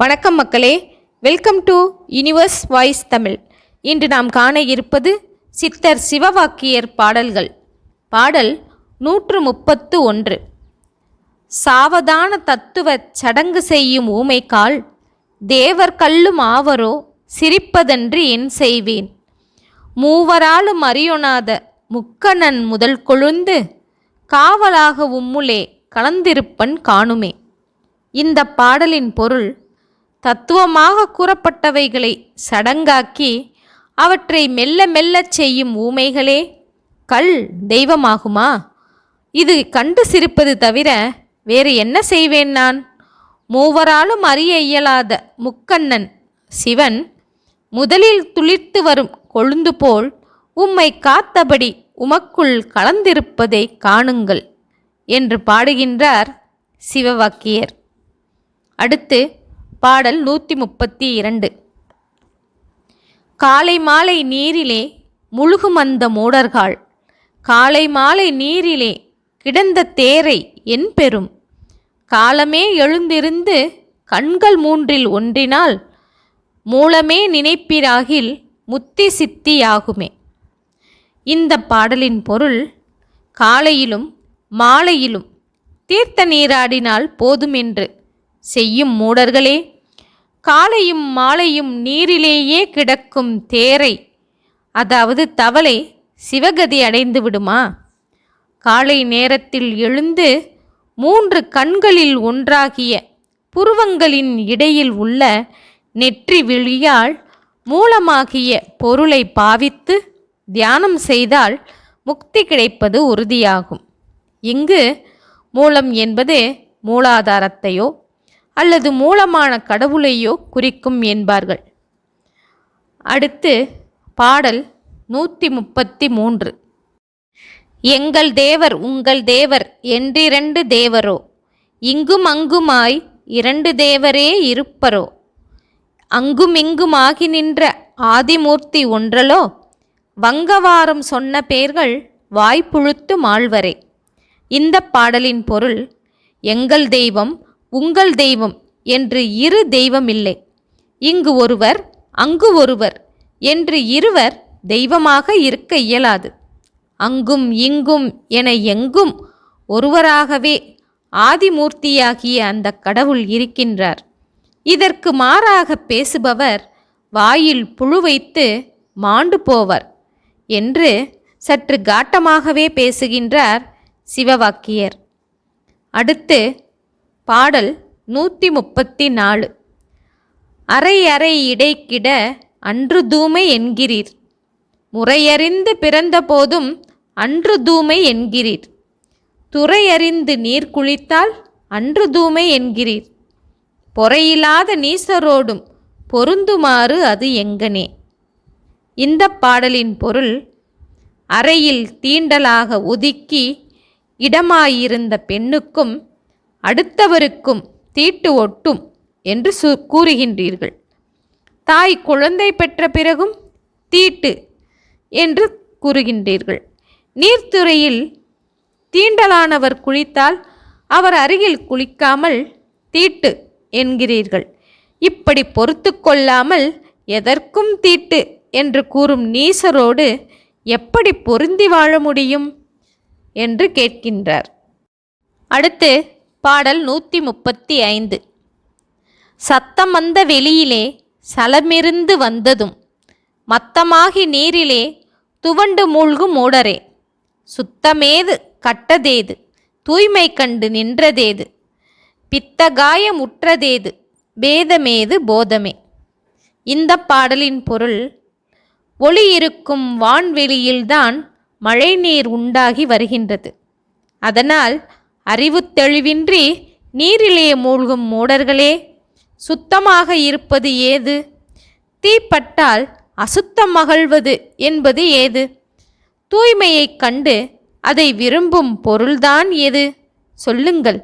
வணக்கம் மக்களே. Welcome to universe voice Tamil இன்று நாம் காண இருப்பது சித்தர் சிவவாக்கியர் பாடல்கள். பாடல் நூற்று முப்பத்து ஒன்று சாவதான தத்துவ சடங்கு செய்யும் ஊமைக்கால் தேவர் கல்லும் ஆவரோ சிரிப்பதென்று என் செய்வேன். மூவராலும் அறியொணாத முக்கணன் முதல் கொழுந்து காவலாக உம்முலே கலந்திருப்பன் காணுமே. இந்த பாடலின் பொருள் தத்துவமாக கூறப்பட்டவைகளை சடங்காக்கி அவற்றை மெல்ல மெல்லச் செய்யும் ஊமைகளே கல் தெய்வமாகுமா? இது கண்டு சிரிப்பது தவிர வேறு என்ன செய்வேன் நான்? மூவராலும் அறிய இயலாத முக்கண்ணன் சிவன் முதலில் துளிர்த்து வரும் கொழுந்து போல் உம்மை காத்தபடி உமக்குள் கலந்திருப்பதை காணுங்கள் என்று பாடுகின்றார் சிவவாக்கியர். அடுத்து பாடல் நூற்றி முப்பத்தி இரண்டு காலை மாலை நீரிலே முழுகும் அந்த மூடர்கள். காலை மாலை நீரிலே கிடந்த தேரை என் பெறும் காலமே எழுந்திருந்து கண்கள் மூன்றில் ஒன்றினால் மூலமே நினைப்பிராகில் முத்தி சித்தியாகுமே இந்த பாடலின் பொருள் காலையிலும் மாலையிலும் தீர்த்த நீராடினால் போதுமென்று செய்யும் மூடர்களே காலையும் மாலையும் நீரிலேயே கிடக்கும் தேரை அதாவது தவளை சிவகதி அடைந்து விடுமா? காலை நேரத்தில் எழுந்து மூன்று கண்களில் ஒன்றாகிய புருவங்களின் இடையில் உள்ள நெற்றி விழியால் மூலமாகிய பொருளை பாவித்து தியானம் செய்தால் முக்தி கிடைப்பது உறுதியாகும். இங்கு மூலம் என்பது மூலாதாரத்தையோ அல்லது மூலமான கடவுளையோ குறிக்கும் என்பார்கள். அடுத்து பாடல் நூற்றி முப்பத்தி மூன்று எங்கள் தேவர் உங்கள் தேவர் என்றிரண்டு தேவரோ இங்கும் அங்குமாய் இரண்டு தேவரே இருப்பரோ அங்குமிங்குமாகி நின்ற ஆதிமூர்த்தி ஒன்றலோ வங்கவாரம் சொன்ன பேர்கள் வாய்ப்புழுத்து மாழ்வரே இந்த பாடலின் பொருள் எங்கள் தெய்வம் உங்கள் தெய்வம் என்று இரு தெய்வம் இல்லை இங்கு ஒருவர் அங்கு ஒருவர் என்று இருவர் தெய்வமாக இருக்க இயலாது. அங்கும் இங்கும் என எங்கும் ஒருவராகவே ஆதிமூர்த்தியாகிய அந்த கடவுள் இருக்கின்றார். இதற்கு மாறாக பேசுபவர் வாயில் புழு வைத்து மாண்டு போவர் என்று சற்று காட்டமாகவே பேசுகின்றார் சிவவாக்கியர். அடுத்து பாடல் நூற்றி முப்பத்தி நாலு அரை அரை இடைக்கிட அன்று தூமை என்கிறீர். முறையறிந்து பிறந்தபோதும் அன்று தூமை என்கிறீர். துறையறிந்து நீர் குளித்தால் அன்று தூமை என்கிறீர். பொறையில்லாத நீசரோடும் பொருந்துமாறு அது எங்கனே. இந்த பாடலின் பொருள் அறையில் தீண்டலாக ஒதுக்கி இடமாயிருந்த பெண்ணுக்கும் அடுத்தவருக்கும் தீட்டு ஒட்டும் என்று சு கூறுகின்றீர்கள். தாய் குழந்தை பெற்ற பிறகும் தீட்டு என்று கூறுகின்றீர்கள். நீர்த்துறையில் தீண்டலானவர் குளித்தால் அவர் அருகில் குளிக்காமல் தீட்டு என்கிறீர்கள். இப்படி பொறுத்து கொள்ளாமல் எதற்கும் தீட்டு என்று கூறும் நீசரோடு எப்படி பொருந்தி வாழ முடியும்? என்று கேட்கின்றார். அடுத்து பாடல் நூற்றி முப்பத்தி ஐந்து சத்தம் வந்த வெளியிலே சலமிருந்து வந்ததும் மத்தமாகி நீரிலே துவண்டு மூழ்கும் மூடரே சுத்தமேது கட்டதேது தூய்மை கண்டு நின்றதேது பித்தகாயம் உற்றதேது பேதமேது போதமே. இந்த பாடலின் பொருள் ஒளி இருக்கும் வான்வெளியில்தான் மழைநீர் உண்டாகி வருகின்றது. அதனால் அறிவு தெளிவின்றி நீரிலே மூழ்கும் மூடர்களே சுத்தமாக இருப்பது ஏது? தீப்பட்டால் அசுத்தம் மகழ்வது என்பது ஏது? தூய்மையைக் கண்டு அதை விரும்பும் பொருள்தான் எது? சொல்லுங்கள்.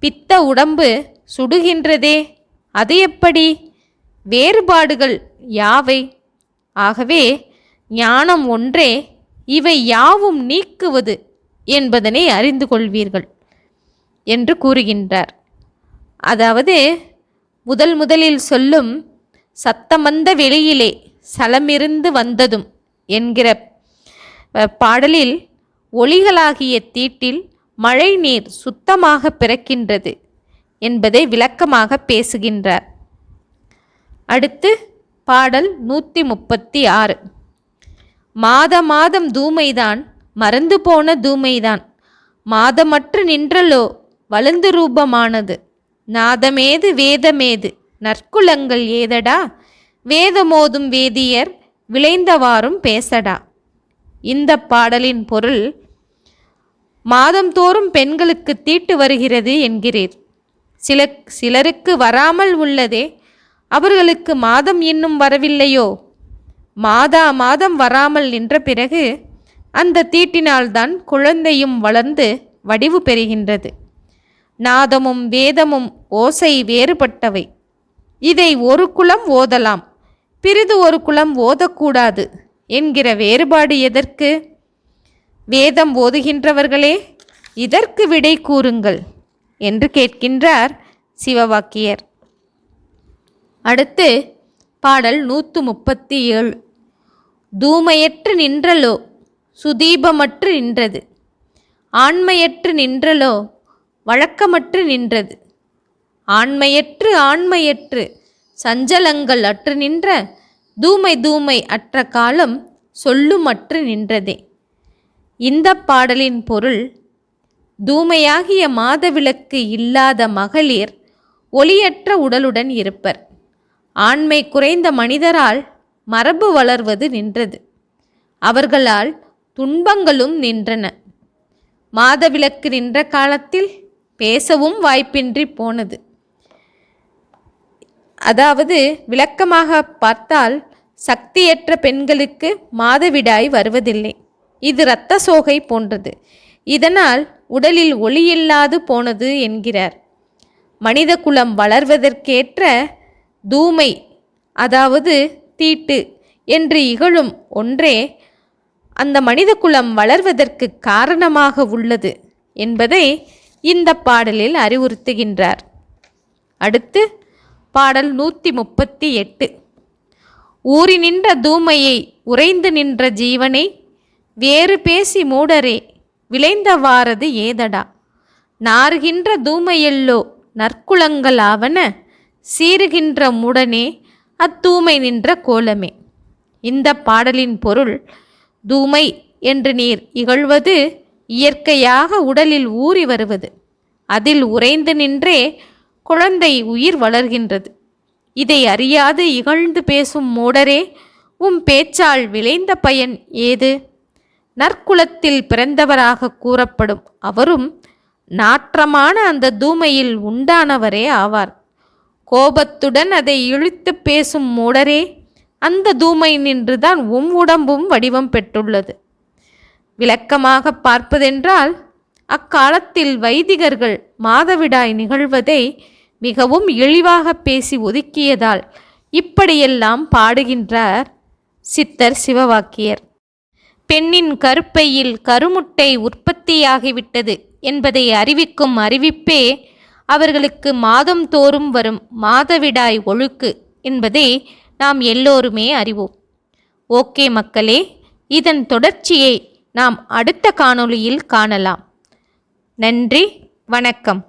பித்த உடம்பு சுடுகின்றதே அது எப்படி? வேறுபாடுகள் யாவை? ஆகவே ஞானம் ஒன்றே இவை யாவும் நீக்குவது என்பதனை அறிந்து கொள்வீர்கள். என்று கூறுகின்றார். அதாவது முதல் முதலில் சொல்லும் சத்தமந்த வெளியிலே சலமிருந்து வந்ததும் என்கிற பாடலில் ஒளிகளாகிய தீட்டில் மழை நீர் சுத்தமாக பிறக்கின்றது என்பதை விளக்கமாக பேசுகின்றார். அடுத்து பாடல் நூற்றி முப்பத்தி ஆறு மாத மாதம் தூமைதான் மறந்து போன தூமைதான் மாதமற்று நின்றலோ வளர்ந்து ரூபமானது நாதமேது வேதமேது? நற்குலங்கள் ஏதடா? வேதமோதும் வேதியர் விளைந்தவாறும் பேசடா. இந்த பாடலின் பொருள் மாதந்தோறும் பெண்களுக்கு தீட்டு வருகிறது என்கிறீர். சில சிலருக்கு வராமல் உள்ளதே அவர்களுக்கு மாதம் இன்னும் வரவில்லையோ? மாதா மாதம் வராமல் நின்ற பிறகு அந்த தீட்டினால்தான் குழந்தையும் வளர்ந்து வடிவு பெறுகின்றது. நாதமும் வேதமும் ஓசை வேறுபட்டவை. இதை ஒரு குலம் ஓதலாம். பிறிது ஒரு குலம் ஓதக்கூடாது என்கிற வேறுபாடு எதற்கு? வேதம் ஓதுகின்றவர்களே இதற்கு விடை கூறுங்கள் என்று கேட்கின்றார் சிவவாக்கியர். அடுத்து பாடல் நூற்று முப்பத்தி ஏழு தூமையற்று நின்றலோ சுதீபமற்று நின்றது. ஆண்மையற்று நின்றலோ வழக்கமற்று நின்றது. ஆண்மையற்று ஆண்மையற்று சஞ்சலங்கள் அற்று நின்ற தூமை தூமை அற்ற காலம் சொல்லுமற்று நின்றதே. இந்த பாடலின் பொருள் தூமையாகிய மாதவிளக்கு இல்லாத மகளிர் ஒளியற்ற உடலுடன் இருப்பர். ஆண்மை குறைந்த மனிதரால் மரபு வளர்வது நின்றது. அவர்களால் துன்பங்களும் நின்றன. மாதவிளக்கு நின்ற காலத்தில் பேசவும் வாய்ப்பின்றி போனது. அதாவது விளக்கமாக பார்த்தால் சக்தியற்ற பெண்களுக்கு மாதவிடாய் வருவதில்லை. இது இரத்த சோகை போன்றது. இதனால் உடலில் ஒளியில்லாது போனது என்கிறார். மனித குலம் வளர்வதற்கேற்ற தூமை அதாவது தீட்டு என்று இகழும் ஒன்றே அந்த மனித குலம் வளர்வதற்கு காரணமாக உள்ளது என்பதை இந்த பாடலில் அறிவுறுத்துகின்றார். அடுத்து பாடல் நூற்றி முப்பத்தி எட்டு ஊறி நின்ற தூமையை உறைந்து நின்ற ஜீவனை வேறு பேசி மூடரே விளைந்தவாறது ஏதடா? நாறுகின்ற தூமையெல்லோ நற்குலங்கள் ஆவன சீறுகின்ற முடனே அத்தூமை நின்ற கோலமே. இந்த பாடலின் பொருள் தூமை என்று நீர் இகழ்வது இயற்கையாக உடலில் ஊறி வருவது. அதில் உறைந்து நின்றே குழந்தை உயிர் வளர்கின்றது. இதை அறியாது இகழ்ந்து பேசும் மூடரே உம் பேச்சால் விளைந்த பயன் ஏது? நற்குலத்தில் பிறந்தவராக கூறப்படும் அவரும் நாற்றமான அந்த தூமையில் உண்டானவரே ஆவார். கோபத்துடன் அதை இழுத்து பேசும் மூடரே அந்த தூமை நின்றுதான் உம் உடம்பும் வடிவம் பெற்றுள்ளது. விளக்கமாக பார்ப்பதென்றால் அக்காலத்தில் வைதிகர்கள் மாதவிடாய் நிகழ்வதை மிகவும் இழிவாக பேசி ஒதுக்கியதால் இப்படியெல்லாம் பாடுகின்றார் சித்தர் சிவவாக்கியர். பெண்ணின் கருப்பையில் கருமுட்டை உற்பத்தியாகிவிட்டது என்பதை அறிவிக்கும் அறிவிப்பே அவர்களுக்கு மாதம் தோறும் வரும் மாதவிடாய் ஒழுக்கு என்பதை நாம் எல்லோருமே அறிவோம். ஓகே மக்களே இதன் தொடர்ச்சியை நாம் அடுத்த காணொளியில் காணலாம். நன்றி வணக்கம்.